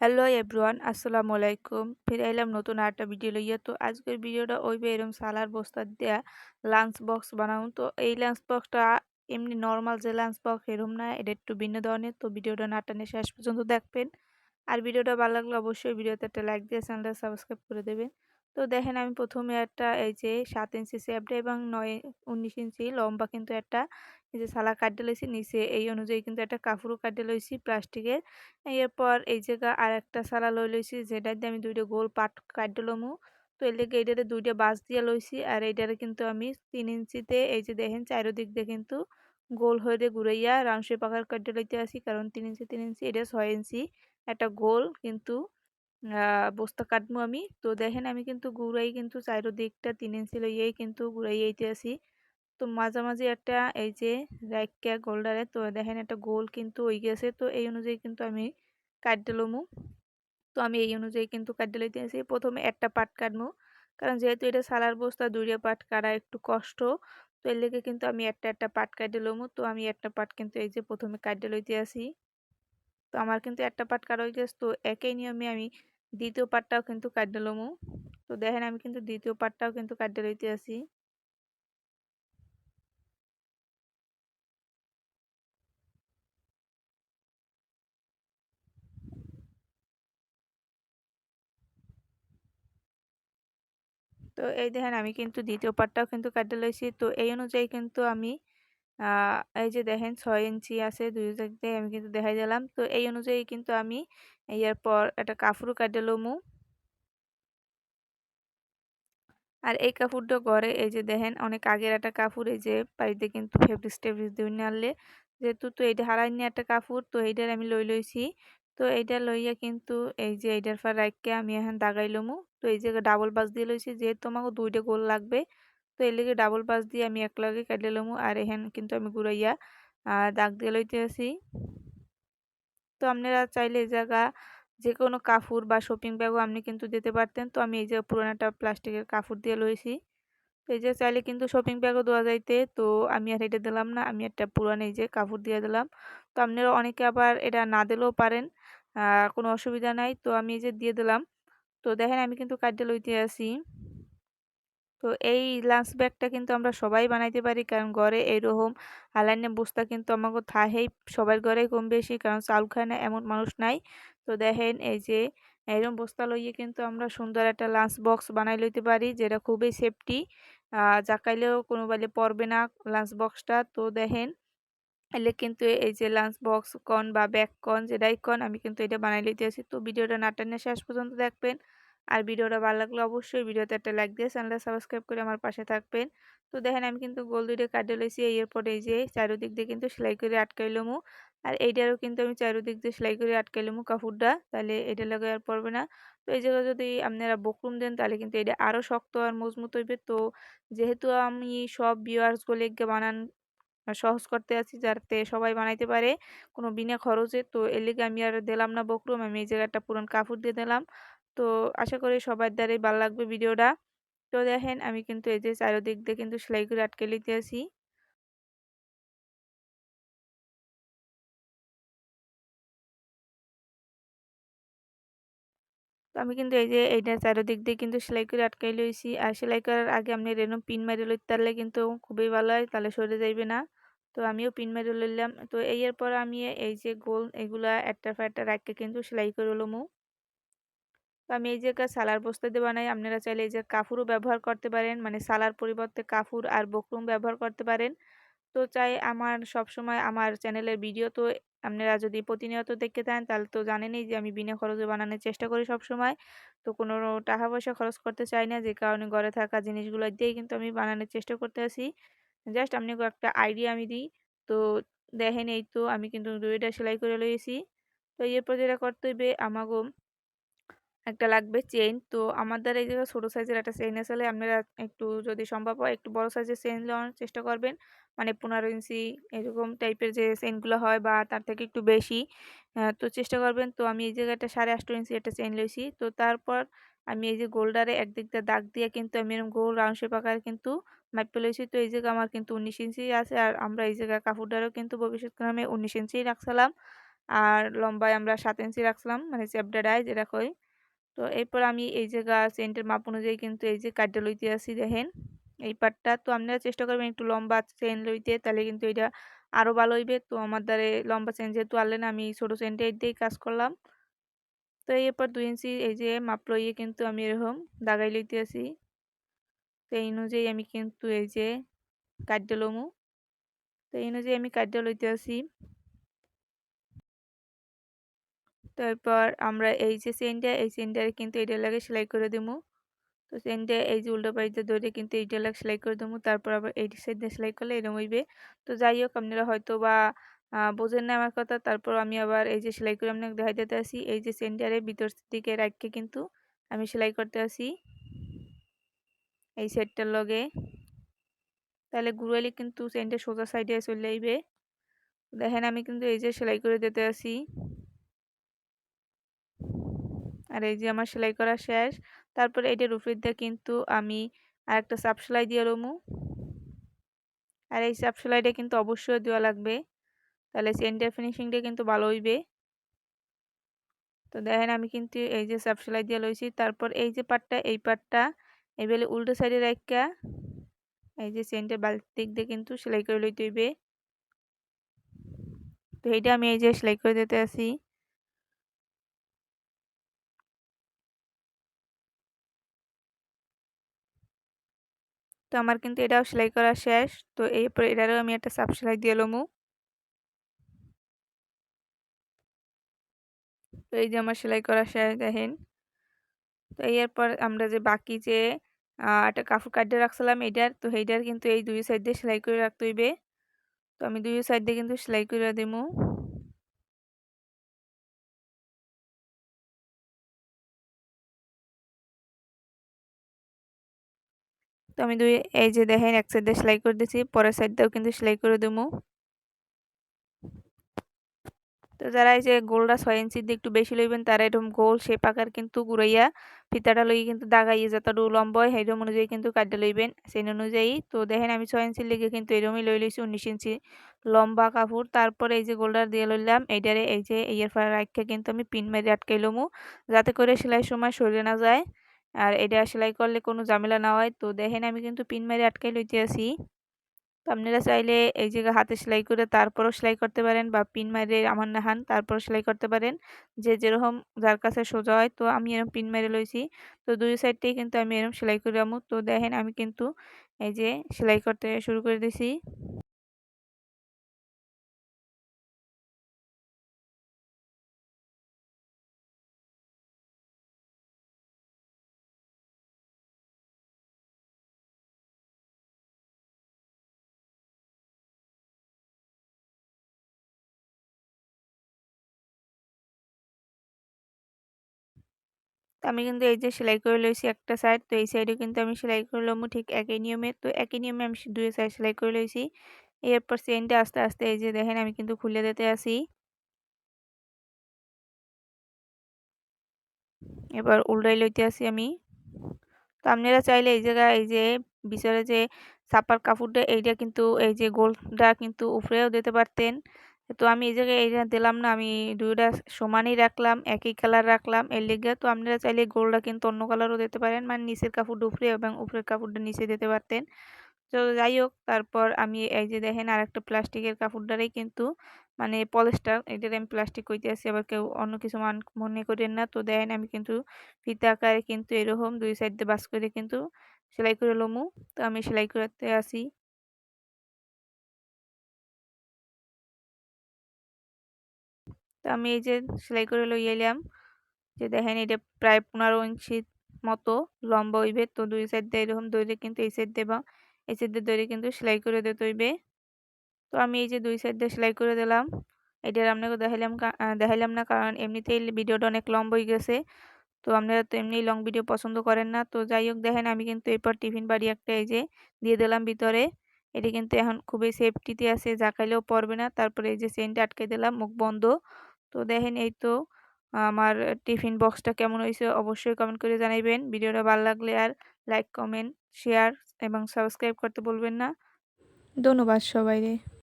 Hello everyone আসসালামু আলাইকুম ফিরে এলাম নতুন আরেকটা ভিডিও লইয়া। তো আজকের ভিডিওটা ওইবে এরকম সালার বস্তা দেয়া লাঞ্চ বক্স বানাবো। তো এই লাঞ্চ বক্সটা এমনি নর্মাল যে লাঞ্চ বক্স এরকম না, এটা একটু ভিন্ন ধরনের। তো ভিডিওটা না টানে শেষ পর্যন্ত দেখবেন। আর ভিডিওটা ভালো লাগলে অবশ্যই ভিডিওতে একটা লাইক দিয়ে চ্যানেলটা সাবস্ক্রাইব করে দেবেন। তো দেখেন, আমি প্রথমে একটা এই যে সাত ইঞ্চি সেপটা এবং নয় উনিশ ইঞ্চি লম্বা কিন্তু একটা এই যে সালা কাটতে লইছি, নিচে এই অনুযায়ী কিন্তু একটা কাপড়ও কাটতে লইছি প্লাস্টিকের এরপর এই জায়গা আর একটা সালা লই লইছি যেটা দিয়ে আমি দুইটা গোল পাট কাটতে লমু। তো এর লেগে এইটাতে দুইটা বাঁশ দিয়ে লইছি, আর এইটারে কিন্তু আমি তিন ইঞ্চিতে এই যে দেখেন চারোদিক দিয়ে কিন্তু গোল হয়ে ঘুরাইয়া রাউন্ড শেপ আকার কাটতে লইতে আসি। কারণ তিন ইঞ্চি তিন ইঞ্চি, এটা ছয় ইঞ্চি একটা গোল কিন্তু বস্তা কাটবো আমি। তো দেখেন আমি কিন্তু ঘুরাই কিন্তু চারোদিকটা তিন ইঞ্চি লইয়াই কিন্তু ঘুরাইয়াইতে আসি। তো মাঝামাঝি একটা এই যে রাইকা গোল্ডারে তো দেখেন একটা গোল কিন্তু হয়ে গেছে। তো এই অনুযায়ী কিন্তু আমি কাটতে লমু। তো আমি এই অনুযায়ী কিন্তু কাটতে লইতে আসি প্রথমে একটা পাট কাটবো কারণ যেহেতু এটা সালার বস্তা, দুইটা পাট কাটা একটু কষ্ট, তো এর লেগে কিন্তু আমি একটা একটা পাট কাটতে লমু। তো আমি একটা পাট কিন্তু এই যে প্রথমে কাটতে লইতে আসি তো আমার কিন্তু একটা পাট কাটা হয়ে গেছে। তো একই নিয়মে আমি দ্বিতীয় পাটটাও কিন্তু কাটতে লমু। তো দেখেন আমি কিন্তু দ্বিতীয় পাটটাও কিন্তু কাটতে লইতে আসি তো এই দেখেন আমি কিন্তু দ্বিতীয় পার্টটাও কিন্তু কাটতে লইছি। তো এই অনুযায়ী কিন্তু আমি এই যে দেখেন ছয় ইঞ্চি আছে, দুই দিয়ে আমি কিন্তু দেখাই দিলাম। তো এই অনুযায়ী কিন্তু আমি এরপর একটা কাপড়ও কাটে লমু। আর এই কাপড়টা ঘরে এই যে দেখেন অনেক আগের একটা কাপড়, এই যে বাড়িতে কিন্তু ফেব্রিক্স টেব্রিক্স দিয়ে আনলে। যেহেতু তো এইটা হারাই নিয়ে একটা কাপড়, তো এইটার আমি লই লইছি। তো এইটা লইয়া কিন্তু এই যে এইটার ফা রাখকে আমি এখন দাগাই লমু। তো এই জায়গায় ডাবল বাস দিয়ে লইছি। যেহেতু আমাকে দুইটা গোল লাগবে, তো এই লেগে ডাবল বাস দিয়ে আমি এক লগে কাটলে লমু। আর এখান কিন্তু আমি ঘুরাইয়া দাগ দিয়ে লইতে আছি। তো আপনারা চাইলে এই জায়গা যে কোনো কাপড় বা শপিং ব্যাগও আপনি কিন্তু দিতে পারতেন। তো আমি এই যে পুরোনোটা প্লাস্টিকের কাপড় দিয়ে লইছি। তো এই যে চাইলে কিন্তু শপিং ব্যাগও দেওয়া যাইতে। তো আমি আর এটা দিলাম না, আমি একটা পুরান এই যে কাপড় দিয়ে দিলাম। তো আপনারা অনেকে আবার এটা না দিলেও পারেন কোনো অসুবিধা নাই। তো আমি এই যে দিয়ে দিলাম। তো দেখেন আমি কিন্তু কাটতে লইতে আসি তো এই লাঞ্চ ব্যাগটা কিন্তু আমরা সবাই বানাইতে পারি, কারণ ঘরে এইরকম হালাইনে বস্তা কিন্তু আমাকে থাহেই, সবার ঘরে কম বেশি, কারণ চাল খায় না এমন মানুষ নাই। তো দেখেন এই যে, এরকম বস্তা লইয়ে কিন্তু আমরা সুন্দর একটা লাঞ্চ বক্স বানাই লইতে পারি, যেটা খুবই সেফটি জাকাইলেও কোনো বালে পড়বে না লাঞ্চ বক্সটা তো দেখেন, এলে কিন্তু এই যে লাঞ্চ বক্স কন বা ব্যাগ কন যেটাই কন আমি কিন্তু এটা বানাই লইতে আসি। তো ভিডিওটা নাটানে শেষ পর্যন্ত দেখবেন। আর ভিডিওটা ভালো লাগলে অবশ্যই ভিডিওতে একটা লাইক দিয়ে চ্যানেলটা সাবস্ক্রাইব করে আমার পাশে থাকবেন। তো দেখেন আমি কিন্তু গোল দুইটা কাটে লইছি এরপর এই যে চারিদিক দিয়ে কিন্তু সেলাই করে আটকাইলমু আর এইটারও কিন্তু আমি চারিদিক দিয়ে সেলাই করে আটকাইলমু কাপড়টা, তাহলে এটা লাগে আর পড়বে না। তো এই জায়গায় যদি আপনারা বকরুম দেন, তাহলে কিন্তু এটা আরও শক্ত আর মজবুত হইবে। তো যেহেতু আমি সব ভিউয়ার্সগুলো বানান, সহজ করতে আছি, যাতে সবাই বানাইতে পারে কোনো বিনা খরচে, তো এর লিগে আমি আর দিলাম না বকরুম আমি এই জায়গাটা পুরন কাপড় দিয়ে দিলাম। তো আশা করি সবার দ্বারাই ভালো লাগবে ভিডিওটা। তো দেখেন, আমি কিন্তু এই যে চারিদিক দিয়ে কিন্তু সেলাই করে আটকে লিতে আসি তো আমি কিন্তু এই যে, এইটা চারিদিক দিয়ে কিন্তু সেলাই করে আটকাই লইছি। আর সেলাই করার আগে আপনি রেনো পিন মারি লইতে পারলে কিন্তু খুবই ভালো হয়, তাহলে সরে যাইবে না। তো আমিও পিন মারি লইলাম। তো এর পর আমি এই যে গোল এগুলা একটা ফ্যাটটা রাখকে কিন্তু সেলাই করে লমু। তো আমি এই যে সালার বস্তা দিয়ে বানাই, আপনারা চাইলে এই যে কাফুরও ব্যবহার করতে পারেন মানে সালার পরিবর্তে কাফুর আর বকরুম ব্যবহার করতে পারেন। তো চাই আমার সব সময় আমার চ্যানেলের ভিডিও তো আপনারা যদি প্রতিনিয়ত দেখতে থাকেন, তাহলে তো জানেনই যে আমি বিনা খরচে বানানোর চেষ্টা করি সব সময় তো কোনো টাকা পয়সা খরচ করতে চাই না, যে কারণে ঘরে থাকা জিনিসগুলো দিয়েই কিন্তু আমি বানানোর চেষ্টা করতে আসি জাস্ট আপনি একটা আইডিয়া আমি দিই। তো দেখেন এই তো আমি কিন্তু দুইটা সেলাই করে লইয়েছি। তো এরপর যেটা করতে হইবে আমাগো একটা লাগবে চেইন তো আমার দ্বারা এই জায়গায় ছোটো সাইজের একটা চেইন আসলে আপনারা একটু যদি সম্ভব হয়, একটু বড় সাইজের চেইন নেওয়ার চেষ্টা করবেন। মানে পনেরো ইঞ্চি এরকম টাইপের যে চেইনগুলো হয় বা তার থেকে একটু বেশি তো চেষ্টা করবেন। তো আমি এই জায়গাটা সাড়ে আষ্ট ইঞ্চি একটা চেইন লইছি। তো তারপর আমি এই যে গোলডারে একদিক দিয়ে দাগ দিয়ে কিন্তু আমি এরকম গোল রাউন্ড শেপ আকার কিন্তু মাইপে লইছি। তো এই জায়গা আমার কিন্তু উনিশ ইঞ্চি আছে আর আমরা এই জায়গায় কাপড়ডারও কিন্তু ভবিষ্যৎ ক্রমে উনিশ ইঞ্চি রাখছিলাম। আর লম্বায় আমরা সাত ইঞ্চি রাখছিলাম মানে চ্যাপডাডায় যেটা কই তো এরপর আমি এই জায়গা সেন্টের মাপ অনুযায়ী কিন্তু এই যে কাঠটা লইতে আসি দেখেন, এই পাটটা। তো আপনারা চেষ্টা করবেন একটু লম্বা চেন লইতে, তাহলে কিন্তু এটা আরও ভালো হইবে। তো আমার দ্বারে লম্বা চেন যেহেতু আনলেন, আমি ছোটো চেনটা দিয়েই কাজ করলাম। তো এরপর দুই ইঞ্চি এই যে মাপ লইয়ে কিন্তু আমি এরকম দাগাই লইতে আসি। তো এই অনুযায়ী আমি কিন্তু এই যে কাটতে লমু তো এই অনুযায়ী আমি কাটতে লইতে আসি। তারপর আমরা এই যে চেনটা এই চেনটারে কিন্তু এটা লাগে সেলাই করে দেবো তো চেনটা এই যে উল্টো পাইতে ধরে কিন্তু এইটা লাগে সেলাই করে দেবো তারপর আবার এই সাইড দিয়ে সেলাই করলে এরকম হইবে তো যাই হোক, আপনারা হয়তো বা বোঝেন না আমার কথা। তারপর আমি আবার এই যে সেলাই করে আপনাকে দেখাই দিতে আসি। এই যে সেন্টারে ভিতর দিকে রাখকে কিন্তু আমি সেলাই করতে আসি। এই সেটটার লগে। তাহলে ঘুরাইলে কিন্তু সেন্টার সোজা সাইডে চলে আইবে। দেখেন আমি কিন্তু এই যে সেলাই করে দিতে আসি। আর এই যে আমার সেলাই করা শেষ। তারপরে এটার উপর দিয়ে কিন্তু আমি আর একটা সাপ সেলাই দিয়ে রমু। আর এই সাপ সেলাইটা কিন্তু অবশ্যই দেওয়া লাগবে। তাহলে সেন্টার ফিনিশিংটা কিন্তু ভালো হইবে। তো দেখেন আমি কিন্তু এই যে সাপ সেলাই দিয়ে লইছি। তারপর এই যে পাটটা, এই পাটটা এই বেলে উল্টো সাইডে রাখা এই যে সেন্টার বালতি দিক দিয়ে কিন্তু সেলাই করে লইতে হইবে। তো এইটা আমি এই যে সেলাই করে দিতে আসি। তো আমার কিন্তু এটাও সেলাই করা শেষ। তো এরপর এটারও আমি একটা সাপ সেলাই দিয়ে লমু। তো এই যে আমার সেলাই করা শেষ দেখেন। তো এরপর আমরা যে বাকি যে একটা কাপড় কাটিয়ে রাখছিলাম এটার তো এইটার কিন্তু এই দুই সাইড দিয়ে সেলাই করে রাখতে হইবে। তো আমি দুই সাইড দিয়ে কিন্তু সেলাই করে দেবো। তো আমি দুই, এই যে দেখেন, এক সাইড সেলাই করে দিয়েছি পরের সাইডটাও কিন্তু সেলাই করে দেবো তো যারা এই যে গোলটা ছয় ইঞ্চির দিয়ে একটু বেশি লইবেন, তারা এরকম গোল শেপ আকার কিন্তু ঘুরাইয়া ফিতাটা লই কিন্তু দাগাইয়ে যতটুকু লম্বা হয় অনুযায়ী কিন্তু কাটতে লইবেন সেই অনুযায়ী। তো দেখেন, আমি ছয় ইঞ্চির লেগে কিন্তু এরকমই লই লইছি, উনিশ ইঞ্চি লম্বা কাপড়। তারপরে এই যে গোলটা দিয়ে লইলাম, এইটারে এই যে এর ফলে রাখতে কিন্তু আমি পিন মেরে আটকাই লমু, যাতে করে সেলাই সময় সরে না যায়। আর এটা সেলাই করলে কোনো ঝামেলা না হয়। তো দেখেন আমি কিন্তু পিন মেরে আটকাই লইতে আসি তো আপনারা চাইলে এই জায়গায় হাতে সেলাই করে তারপরও সেলাই করতে পারেন বা পিন মারে আমার নাহান তারপর সেলাই করতে পারেন। যে যেরকম যার কাছে সোজা হয়, তো আমি এরকম পিন মেরে লইছি। তো দুই সাইডটাই কিন্তু আমি এরকম সেলাই করে আমু। তো দেখেন আমি কিন্তু এই যে সেলাই করতে শুরু করে দিছি। আমি কিন্তু এই যে সেলাই করে লইছি একটা সাইড তো এই সাইডে কিন্তু আমি সেলাই করে লমু ঠিক একই নিয়মে। তো একই নিয়মে আমি দুই সাইড সেলাই করে লইছি। এরপর চেনটা আস্তে আস্তে এই যে দেখেন আমি কিন্তু খুলে দিতে আসি। এবার উল্টাই লইতে আসি আমি। তো আপনারা চাইলে এই জায়গায় এই যে বিচারে যে ছাপার কাপড়টা, এইটা কিন্তু এই যে গোলটা কিন্তু উপরেও দিতে পারতেন। তো আমি এই জায়গায় এইটা দিলাম না, আমি দুইটা সমানই রাখলাম, একই কালার রাখলাম। এর লেগে তো আপনারা চাইলে গোলটা কিন্তু অন্য কালারও দিতে পারেন মানে নিচের কাপড় উপরে এবং উপরের কাপড়টা নিচে দিতে পারতেন। তো যাই হোক, তারপর আমি এই যে দেখেন আর একটা প্লাস্টিকের কাপড়টারই কিন্তু মানে পলিস্টার এটার আমি প্লাস্টিক কইতে আসি, আবার কেউ অন্য কিছু মান, মনে করেন না। তো দেখেন আমি কিন্তু ফিতা আকারে কিন্তু এরকম দুই সাইড দিয়ে বাস করে কিন্তু সেলাই করে লমু। তো আমি সেলাই করতে আসি। আমি এই যে সেলাই করে লই এলাম। যে দেখেন এটা প্রায় পনেরো ইঞ্চি মতো লম্বা হইবে। তো দুই সাইড দিয়ে এরকম দইরে কিন্তু এই সাইড দেবা এই সাইড দিয়ে দইরে কিন্তু সেলাই করে দিতে হইবে। তো আমি এই যে দুই সাইড দিয়ে সেলাই করে দিলাম। এটা আপনাকে দেখাইলাম দেখাইলাম না কারণ এমনিতেই ভিডিওটা অনেক লম্বা হয়ে গেছে। তো আপনারা তো এমনি লং ভিডিও পছন্দ করেন না। তো যাই হোক দেখেন আমি কিন্তু এরপর টিফিন বাড়ি একটা এই যে দিয়ে দিলাম ভিতরে। এটি কিন্তু এখন খুবই সেফটিতে আছে। জাকাইলেও পড়বে না। তারপরে এই যে চেনটা আটকে দিলাম। মুখ বন্ধ। তো দেখেন এই তো আমার টিফিন বক্সটা কেমন হয়েছে অবশ্যই কমেন্ট করে জানাইবেন। ভিডিওটা ভালো লাগলে আর লাইক কমেন্ট শেয়ার এবং সাবস্ক্রাইব করতে বলবেন না। ধন্যবাদ সবাইরে।